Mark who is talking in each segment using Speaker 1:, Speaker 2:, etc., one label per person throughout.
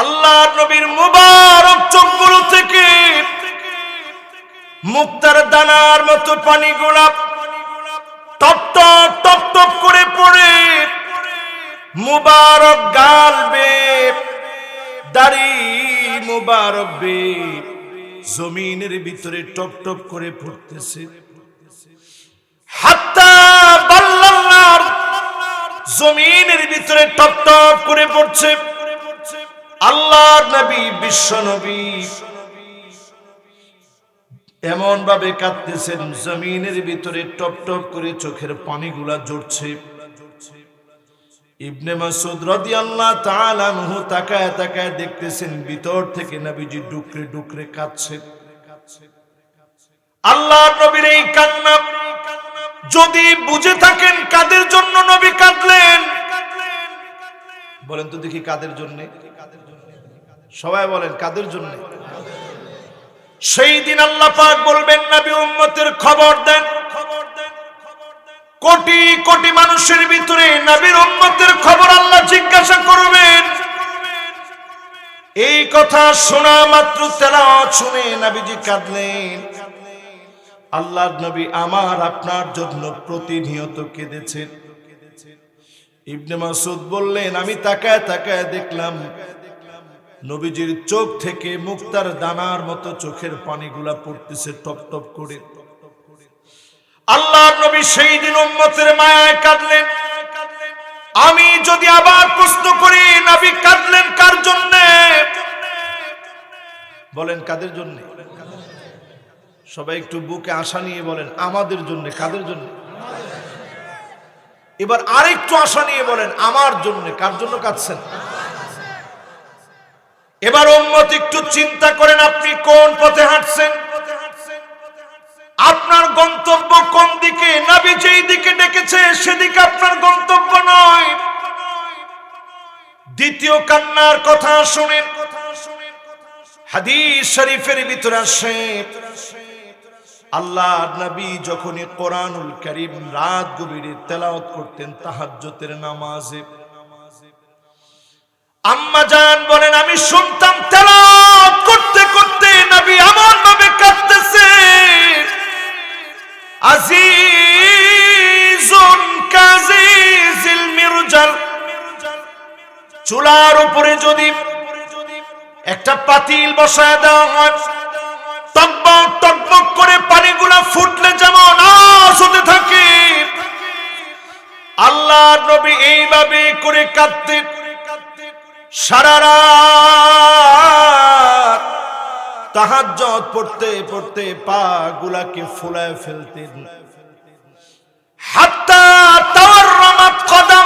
Speaker 1: আল্লাহ নবীর মুবারক চোখগুলো থেকে মুক্তার দানার মতো পানি গোলাপ টপ টপ টপ টপ করে পড়ে। মুবারক গাল বে দাড়ি মুবারক বে জমিনের ভিতরে টপ টপ করে পড়তেছে। হাত্তা বাল্লাল্লার জমিনের ভিতরে টপ টপ করে পড়ছে। আল্লাহর নবী, বিশ্ব নবী। এমন ভাবে কাঁদতেছেন, জমিনের ভিতরে টপ টপ করে চোখের পানিগুলা জড়ছে ইবনে মাসুদ রাদিয়াল্লাহু তাআলা আনহু তাকায় তাকায় দেখতেছেন, ভিতর থেকে নবীজি ডুকরে ডুকরে কাঁদছে। আল্লাহর নবীর এই কান্না, যদি বুঝে থাকেন কাদের জন্য নবী কাঁদলেন? বলেন তো দেখি কাদের জন্য? সবাই বলেন, কাদের জন্য? সেই দিন আল্লাহ পাক বলবেন, নবী উম্মতের খবর দেন। কোটি কোটি মানুষের ভিতরে নবীর উম্মতের খবর আল্লাহ জিজ্ঞাসা করবেন। এই কথা শোনা মাত্র তেলাওয়াত শুনে নবীজি কাঁদলেন। আল্লাহর নবী আমার আপনার জন্য প্রতিনিয়ত কেঁদেছেন। ইবনে মাসুদ বললেন, আমি তাকায় তাকায় দেখলাম, নবীজির চোখ থেকে মুক্তার দানার মতো চোখের পানিগুলা পড়তেছে টপ টপ করে। আল্লাহর নবী সেই দিন উম্মতের মায়ায় কাঁদলেন। আমি যদি আবার প্রশ্ন করি, নবী কাঁদলেন কার জন্য? বলেন, কাদের জন্য? সবাই একটু বুকে আশা নিয়ে বলেন, আমাদের জন্য, কাদের জন্য? এবার আরেকটু আশা নিয়ে বলেন, আমার জন্য, কার জন্য কাঁদছেন? এবার উম্মত একটু চিন্তা করেন, আপনি কোন পথে হাঁটছেন? আপনার গন্তব্য কোন দিকে? নাবি যেই দিকে ডেকেছে, সেদিকে আপনার গন্তব্য নয়। দ্বিতীয় কান্নার কথা শুনেন। হাদিস শরীফের ভিতরে আসে আল্লাহ নবী যখনই কোরআনুল করিম রাত গভীরে তেলাওয়াত করতেন তাহাজ্জুদের নামাজে। আম্মা জান বলেন, আমি শুনতাম তেলাওয়াত করতে করতে নবী এমন ভাবে কাঁদতেছে, আজিজুন কাজিজিল মিরজাল। চুলার উপরে যদি একটা পাতিল বসায় দেওয়া হয় করে পানিগুলা ফুটলে যেমন থাকে। নবী এইভাবে করে কাঁদতে, সারা রাত তাহাজ্জত পড়তে পড়তে পা গুলাকে ফুলায় ফেলতেন। হাত্তা তাওয়াররামাত কদামা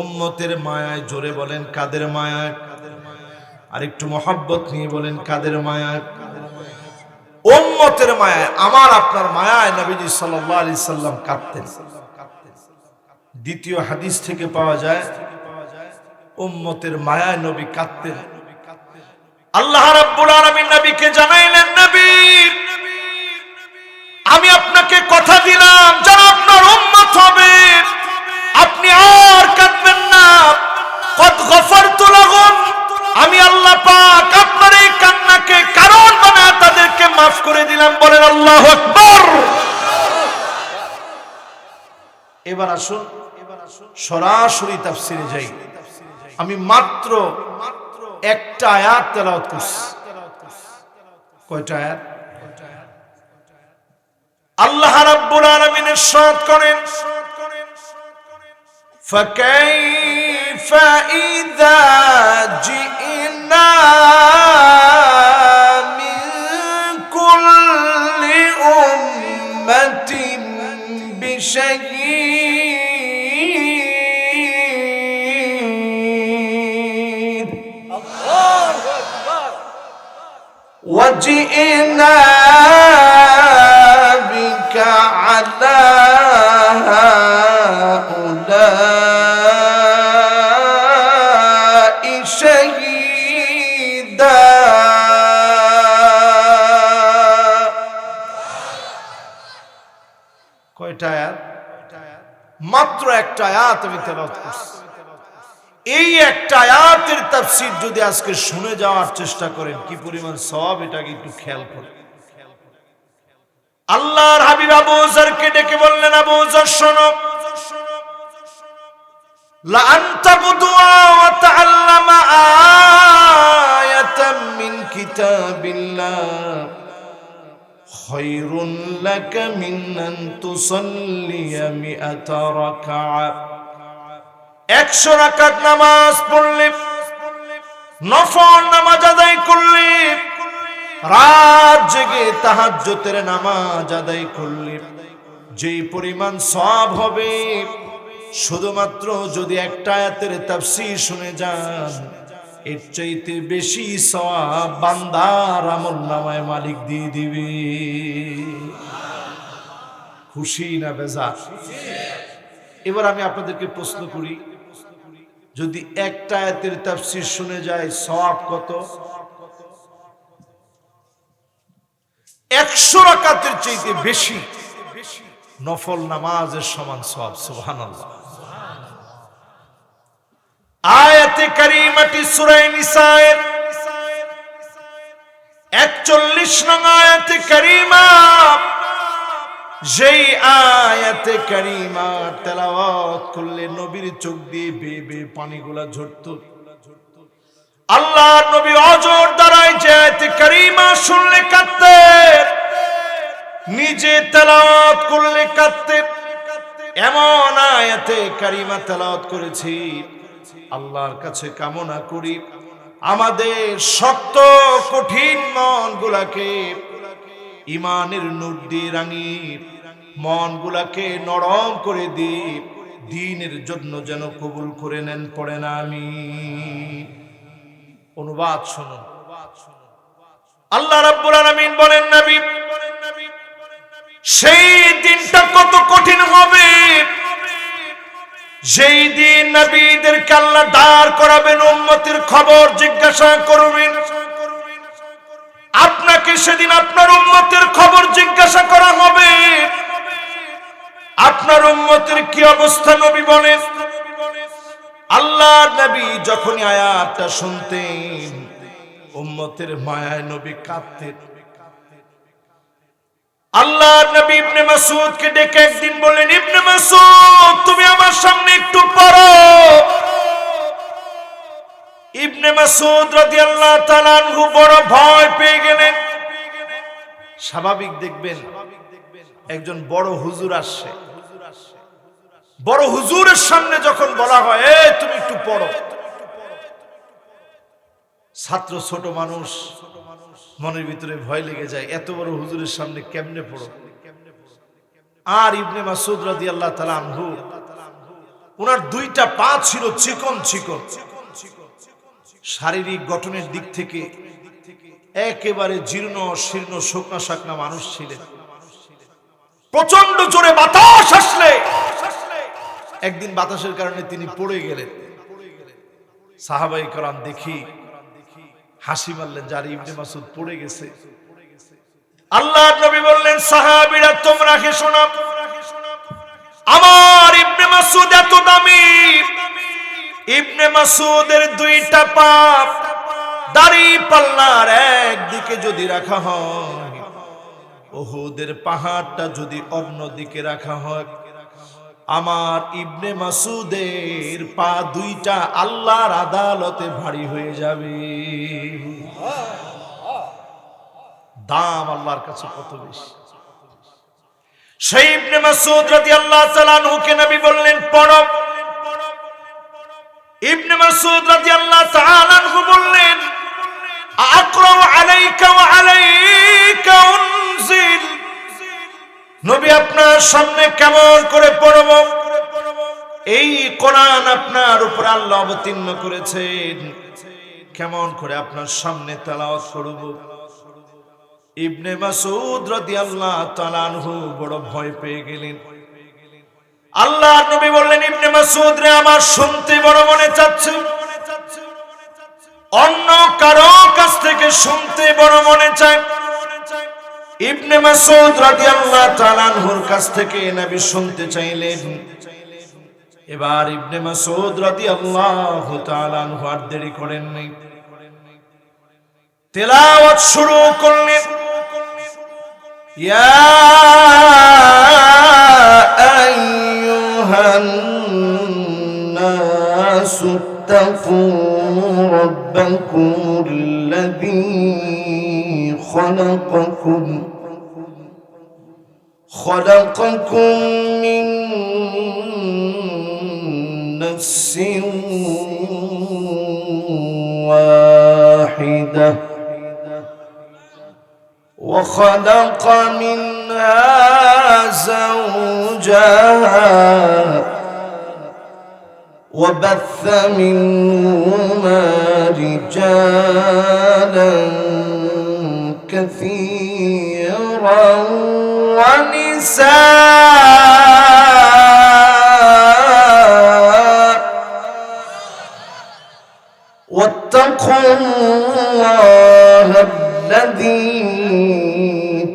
Speaker 1: উম্মতের মায়ায় জোরে বলেন, কাদের মায়ায়? আর একটু মহাব্বত নিয়ে বলেন, কাদের মায়ায়? উম্মতের মায়ায়, আমার আপনার মায়ায় নবীজি সাল্লাল্লাহু আলাইহি সাল্লাম কাঁদতেন। দ্বিতীয় হাদিস থেকে পাওয়া যায়, উম্মতের মায়ায় নবী কাঁদতেন। আল্লাহ রাব্বুল আলামিন নবীকে জানাইলেন, নবী, আমি আপনাকে কথা দিলাম যারা আপনার উম্মত হবে। আপনি আর আমি আল্লাহ পাক আপনার এই কান্নাকে কারণ বানা তাদেরকে মাফ করে দিলাম, বলেন আল্লাহ আকবর। এবার আসুন, সরাসরি তাফসিরে যাই। আমি মাত্র একটা আয়াত তেলাওয়াত করছি। কয়টা আয়াত? আল্লাহ রাব্বুল আলামিন ইরশাদ করেন ফাকাই فإذا جئنا من كل أمة بشهيد. الله أكبر. وجئنا কয়টা মাত্র একটা আয়াত আমি তেলাওয়াত করছি। এই একটা আয়াতের তাফসীর যদি আজকে শুনে যাওয়ার চেষ্টা করেন, কি পরিমাণ সওয়াব এটাকে একটু খেয়াল করেন। আল্লাহর হাবিব আবু জারকে ডেকে বললেন, আবু জার শোনো। লা আনতা বুদুয়া ওয়া আয়াতাম মিন কিতাবিল্লাহ। خير لك من أن تصلي مئة ركعة একশো রাকাত নামাজ পড়লে নফল নামাজ আদায় করলে রাত জেগে তাহাজ্জতের নামাজ আদায় করলে যেই পরিমাণ সব হবে শুধুমাত্র যদি একটা আয়াতের তাফসীর শুনে যান এর চাইতে বেশি সওয়াব বান্দার আমল নামায় মালিক দিয়ে দিবে। খুশি না বেজা এবার আমি আপনাদেরকে প্রশ্ন করি, যদি একটা আয়াতের তাফসীর শুনে যায়, সওয়াব কত? একশো রাকাতের চাইতে বেশি নফল নামাজের সমান সওয়াব, সুবহানাল্লাহ। আয়াতে কারিমাটি সূরা নিসায়ের 41 নং আয়াতে কারিমা। যেই আয়াতে কারিমা তেলাওয়াত করলে নবীর চোখ দিয়ে বেয়ে বেয়ে পানিগুলা ঝরত। আল্লাহর নবী অজর দ্বারায় যে আয়াতে কারিমা শুনলে কাঁদতে, নিজে তেলাওয়াত করলে কাঁদতে। এমন আয়াতে কারিমা তেলাওয়াত করেছি। আল্লাহর কাছে কামনা করি। আমাদের শক্ত, কঠিন মন গুলাকে ইমানের নূর দিয়ে রাঙি মন গুলাকে নরম করে দি দিনের জন্য যেন কবুল করে নেন, পড়ে না আমি। অনুবাদ শুনুন। আল্লাহ রাব্বুল আলামিন বলেন, নবী, সেই দিনটা কত কঠিন হবে। যেই দিন নবীদের আল্লাহ দাঁড় করাবেন, উম্মতের খবর জিজ্ঞাসা করবেন। আপনাকে সেদিন আপনার উম্মতের খবর জিজ্ঞাসা করা হবে। আপনার উম্মতের কি অবস্থা নবী বলেন? আল্লাহ নবী যখনই আয়াতটা শুনতেন, উম্মতের মায়ায় নবী কাঁদতেন। আল্লাহর নবী ইবনে মাসউদকে ডেকে একদিন বললেন, ইবনে মাসউদ, তুমি আমার সামনে একটু পড়ো। ইবনে মাসউদ রাদিয়াল্লাহু তাআলা আনহু বড় ভয় পেয়ে গেলেন। স্বাভাবিক দেখবেন, একজন বড় হুজুর আসছে। বড় হুজুরের সামনে যখন বলা হয় এই তুমি একটু পড়ো। ছাত্র, ছোট মানুষ মনের ভিতরে ভয় লেগে যায়, এত বড় হুজুরের সামনে কেমনে পড়ো? আর ইবনে মাসুদ রাদি আল্লাহ তালা আনহু ওনার দুইটা পা ছিল চিকন চিকন। শারীরিক গঠনের দিক থেকে একেবারে জীর্ণ, শীর্ণ, শোকনা শাকনা মানুষ ছিলেন। প্রচণ্ড জোরে বাতাস আসলে। একদিন বাতাসের কারণে তিনি পড়ে গেলেন। সাহাবাই করান দেখি হাসি মারলেন, যার ইবনে মাসুদ পড়ে গেছে। আল্লাহ নবী বললেন, সাহাবীরা, তোমরা কে শোনা। আমার ইবনে মাসুদ এত দামি। ইবনে মাসুদের দুইটা পাপ দাড়ি পাল্লার একদিকে যদি রাখা হয়, ওহুদের পাহাড়টা যদি অন্যদিকে রাখা হয় আমার ইবনে মাসুদের পা দুইটা আল্লাহর আদালতে ভারী হয়ে যাবে। দাম আল্লাহর কাছে কত বেশি? সেই ইবনে মাসুদ রাদিয়াল্লাহু তাআলা আনহুকে নবী বললেন, পড়ো। ইবনে মাসুদ রাদিয়াল্লাহু তাআলা আনহু বললেন, আকরাউ আলাইকা ওয়া আলাইকা উনজিল। নবী আপনার সামনে কেমন করে পড়ব? এই কোরআন আপনার উপর আল্লাহ অবতীর্ণ করেছেন। কেমন করে আপনার সামনে তেলাওয়াত করব? ইবনে মাসুদ রাদিয়াল্লাহু তাআলা আনহু বড় ভয় পেয়ে গেলেন। আল্লাহ নবী বললেন, ইবনে মাসুদ রে, আমার শুনতে বড় মনে চাচ্ছে। অন্য কারও কাছ থেকে শুনতে বড় মনে চায়। ইবনে মাসুদ রাদিয়াল্লাহু তাআলা আনহুর কাছ থেকে নবী শুনতে চাইলেন। এবার ইবনে মাসুদ রাদিয়াল্লাহু তাআলা আনহু আর দেরি করেন নাই। তেলাওয়াত শুরু করলেন। ইয়া
Speaker 2: خلقكم من نفس واحدة وخلق منها زوجها وبث منهما رجالا كثيرا ونساء واتقوا الله الذي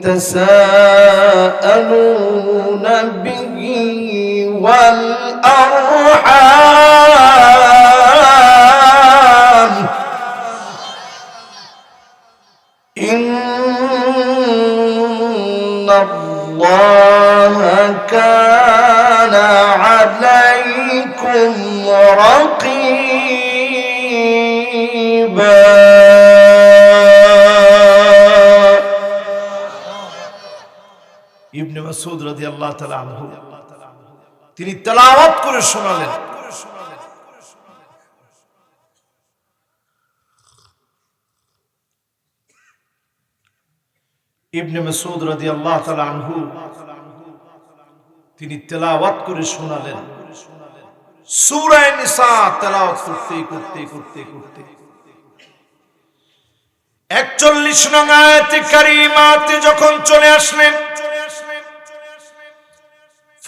Speaker 2: تساءلون به والأرحام
Speaker 1: মাসুদ রাদিয়াল্লাহু তাআলা আনহু। তিনি তেলাওয়াত করে শোনালেন। ইবনে মাসুদ রাদিয়াল্লাহু তাআলা আনহু তিনি তেলাওয়াত করে শোনালেন। সূরা নিসা তেলাওয়াত করতে করতে করতে করতে। 41 নং আয়াতে কারিমাতে যখন চলে আসলেন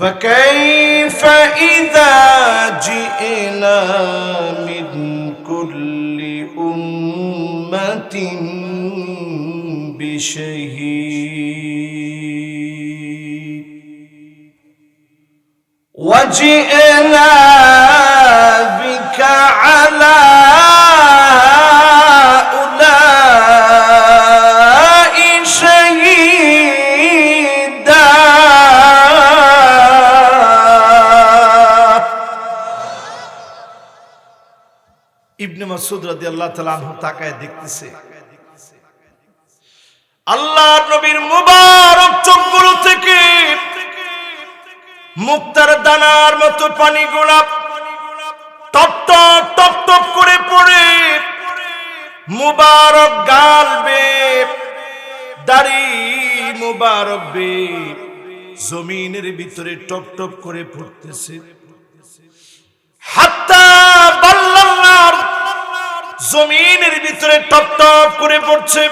Speaker 2: فكيف إذا جئنا من كل أمة بشهيد؟ وجئنا بك على
Speaker 1: মাসুদ রাদিয়াল্লাহু তাআলা আনহু তাকায় দেখতেছে। আল্লাহর নবীর মুবারক চোখগুলো থেকে মুক্তার দানার মতো পানি গোলাপ টপ টপ টপ টপ করে পড়ে। মুবারক গাল বে দাড়ি মুবারক বে জমিনের ভিতরে টপ টপ করে পড়তেছে। হাত্তা বাল্লাল্লার জমিনের ভিতরে টপ টপ করে পড়ছে।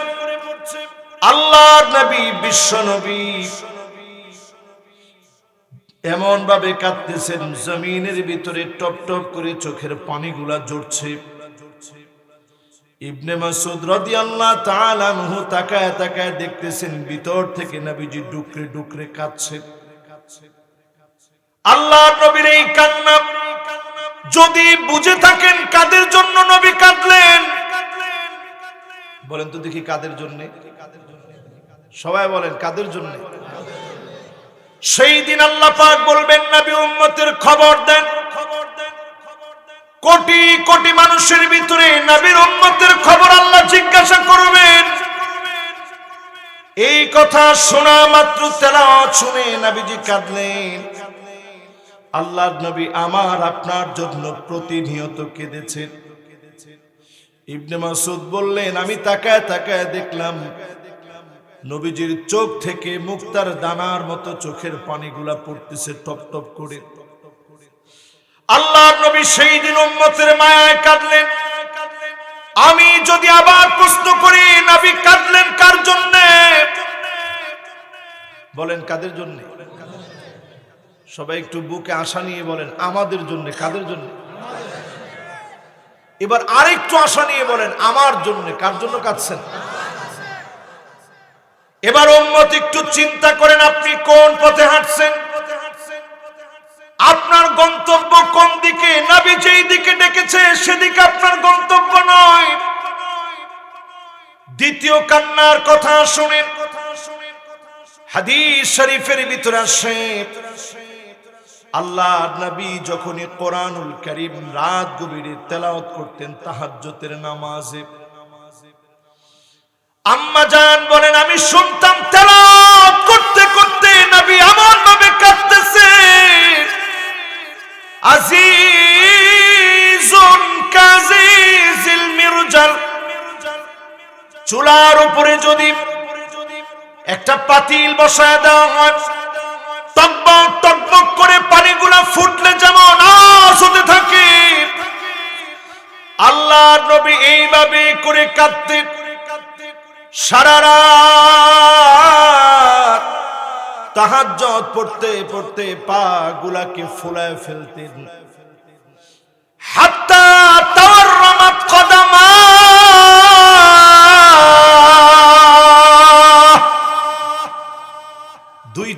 Speaker 1: আল্লাহর নবী, বিশ্ব নবী। এমন ভাবে কাঁদতেছেন, জমিনের ভিতরে টপ টপ করে চোখের পানিগুলা জড়ছে। ইবনে মাসুদ রাদিয়াল্লাহু তাআলা আনহু তাকায় তাকায় দেখতেছেন, ভিতর থেকে নবীজি ডুকরে ডুকরে কাঁদছে। আল্লাহর নবীর এই কান্না যদি বুঝে থাকেন কাদের জন্য নবী কাঁদলেন? বলেন তো দেখি কাদের জন্য। সবাই বলেন কাদের জন্য? সেই দিন আল্লাহ পাক বলবেন নবী উম্মতের খবর দেন। কোটি কোটি মানুষের ভিতরে নবীর উম্মতের খবর আল্লাহ জিজ্ঞাসা করবেন। এই কথা শোনা মাত্র তেলাওয়াত শুনে নবীজি কাঁদলেন। আল্লাহর নবী আমার আপনার জন্য প্রতিনিয়ত কেঁদেছেন ইবনে মাসুদ বললেন, আমি তাকায় তাকায় দেখলাম, নবীজির চোখ থেকে মুক্তার দানার মতো চোখের পানিগুলা পড়তেছে টপ টপ করে। আল্লাহর নবী সেই দিন উম্মতের মায়ায় কাঁদলেন। আমি যদি আবার প্রশ্ন করি, নবী কাঁদলেন কার জন্য? বলেন, কাদের জন্য? সবাই একটু বুকে আশা নিয়ে বলেন, আমাদের জন্য, কাদের জন্য? এবার আরেকটু আশা নিয়ে বলেন, আমার জন্য, কার জন্য কাঁদছেন? এবার উম্মত একটু চিন্তা করেন, আপনি কোন পথে হাঁটছেন? আপনার গন্তব্য কোন দিকে? নাবি যেই দিকে ডেকেছে, সেদিকে আপনার গন্তব্য নয়। দ্বিতীয় কান্নার কথা শুনেন। হাদিস শরীফের ভিতরে আসে আল্লাহ নবী যখনই কোরআনুল করিম রাত গভীরে তেলাওয়াত করতেন তাহাজ্জুদের নামাজে। আম্মা জান বলেন, আমি শুনতাম তেলাওয়াত করতে করতে নবী এমন ভাবে কাঁদতেছে, আজিজুন কাজিজিল চুলার উপরে যদি একটা পাতিল বসায় দেওয়া হয় টকবক টকবক করে পানিগুলা ফুটলে যেমন থাকে। নবী এইভাবে করে কাঁদতেন সারা রাত তাহাজ্জত পড়তে পড়তে পা গুলাকে ফুলায় ফেলতেন। হাত্তা তাওয়াররামাত কদামা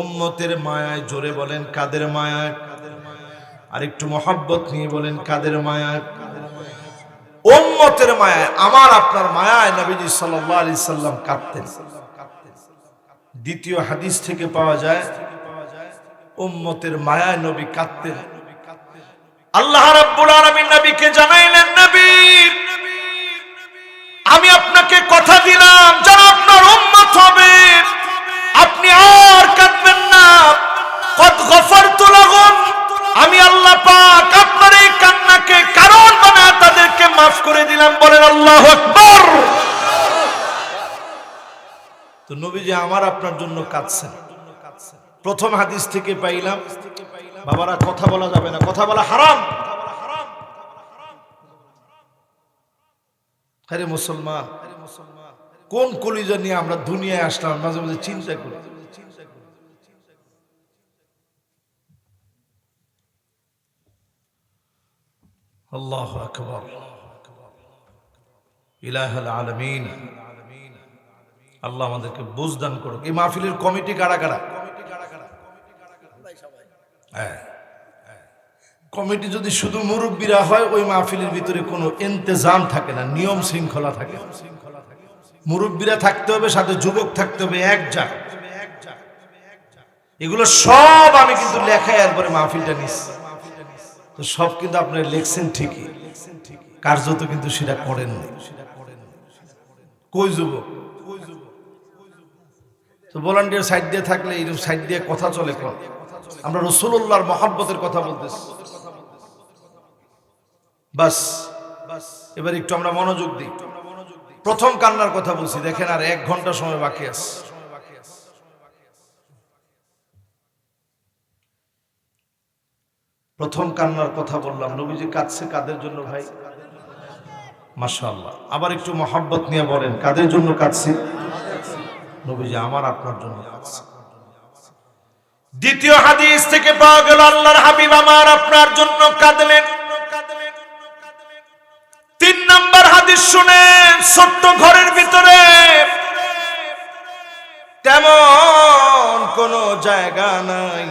Speaker 1: উম্মতের মায়ায় জোরে বলেন, কাদের মায়ায়? আর একটু মহাব্বত নিয়ে বলেন, কাদের মায়ায়? উম্মতের মায়ায়, আমার আপনার মায়ায় নবীজি সাল্লাল্লাহু সাল্লাম কাঁদতেন। দ্বিতীয় হাদিস থেকে পাওয়া যায়, উম্মতের মায়ায় নবী কাঁদতেন। আল্লাহ রাব্বুল আলামিন নবীকে জানাইলেন, নবী, আমি আপনাকে কথা দিলাম যারা আমি আল্লাহ পাক আপনার এই কান্নাকে কারণ তাদেরকে মাফ করে দিলাম, বলেন আল্লাহু তো নবীজি আমার আপনার জন্য কাঁদছেন। প্রথম হাদিস থেকে পাইলাম, বাবারা কথা বলা যাবে না, কথা বলা হারাম। মুসলমান, কোন কলিজা নিয়ে আমরা দুনিয়ায় আসলাম, মাঝে মাঝে চিন্তা করি। আল্লাহ আকবর। ইলাহাল আলমিন। আল্লাহ আমাদেরকে বুঝদান করুক। এই মাহফিলের কমিটি কারা কারা? হ্যাঁ। কমিটি যদি শুধু মুরব্বীরা হয়, ওই মাহফিলের ভিতরে কোনো ইন্তজাম থাকে না, নিয়ম শৃঙ্খলা থাকে। মুরব্বীরা থাকতে হবে, সাথে যুবক থাকতে হবে, এক যা এগুলো সব আমি কিন্তু লেখায় একবারে মাহফিলটা নিচ্ছি। তো সব কিন্তু আপনারা লেখছেন ঠিকই। কার্যত কিন্তু সেটা করেন করেননি কই যুবক? তো ভলান্টিয়ার সাইড দিয়ে থাকলে এরকম সাইড দিয়ে কথা চলে আমরা রসুল্লাহর মহাব্বতের কথা বলতেছি। বাস, এবার একটু আমরা মনোযোগ দিই। প্রথম কান্নার কথা বলছি, দেখেন আর এক ঘণ্টা সময় বাকি আছে। প্রথম কান্নার কথা বললাম। নবীজি কাঁদছে, কাদের জন্য ভাই? মাশাআল্লাহ। আবার একটু মহাব্বত নিয়ে বলেন, কাদের জন্য কাঁদছে? নবীজি, আমার আপনার জন্য কাঁদছে। দ্বিতীয় হাদিস থেকে পাওয়া গেল, আল্লাহর হাবিব আমার আপনার জন্য কাঁদলেন। তিন নাম্বার হাদিস শুনেন, ছোট্ট ঘরের ভিতরে। তেমন কোনো জায়গা নাই।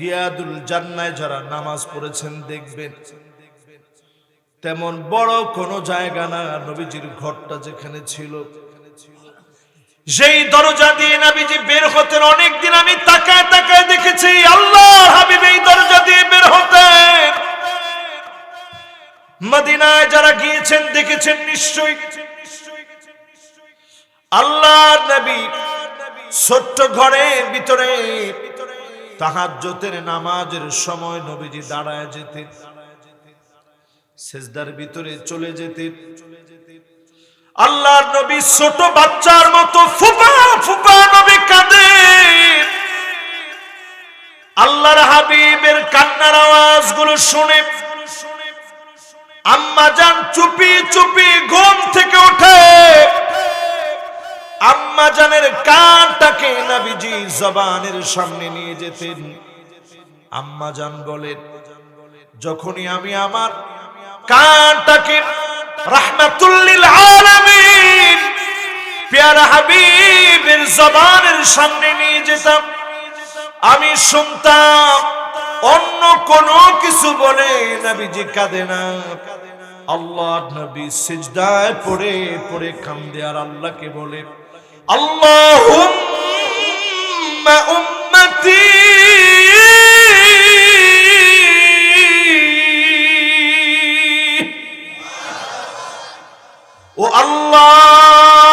Speaker 1: রিয়াদুল জান্নায় যারা নামাজ পড়েছেন দেখবেন। তেমন বড় কোনো জায়গা না নবীজির ঘরটা যেখানে ছিল। সেই দরজা দিয়ে নাবিজি বের হতেন অনেকদিন আমি তাকায় তাকায় দেখেছি, আল্লাহ হাবিব এই দরজা দিয়ে বের হতেন মদিনায় যারা গিয়েছেন, দেখেছেন নিশ্চয়ই। আল্লাহ নবী ছোট্ট ঘরের ভিতরে তাহাজ্জতের নামাজের সময় নবীজি দাঁড়ায় যেতেন। সেজদার ভিতরে চলে যেতেন। আল্লাহর নবী ছোট বাচ্চার মতো ফুপা ফুপা নবী কাঁদে। আল্লাহর হাবিবের কান্নার আওয়াজগুলো শুনে আম্মা যান চুপি চুপি ঘুম থেকে ওঠে। আম্মা জানের কানটাকে নবীজি জবানের সামনে নিয়ে যেতেন। আম্মা জান বলেন যখনই আমি আমার কানটাকে রাহমাতুল্লিল আলামিন, পেয়ারা হাবিবের জবানের সামনে নিয়ে যেতাম, আমি শুনতাম অন্য কোনো কিছু বলে নবীজি কাঁদে না। আল্লাহ নবী সিজদায় পড়ে পড়ে কান্দে আর আল্লাহকে বলে আল্লাহুম্মা উম্মতি ও আল্লাহ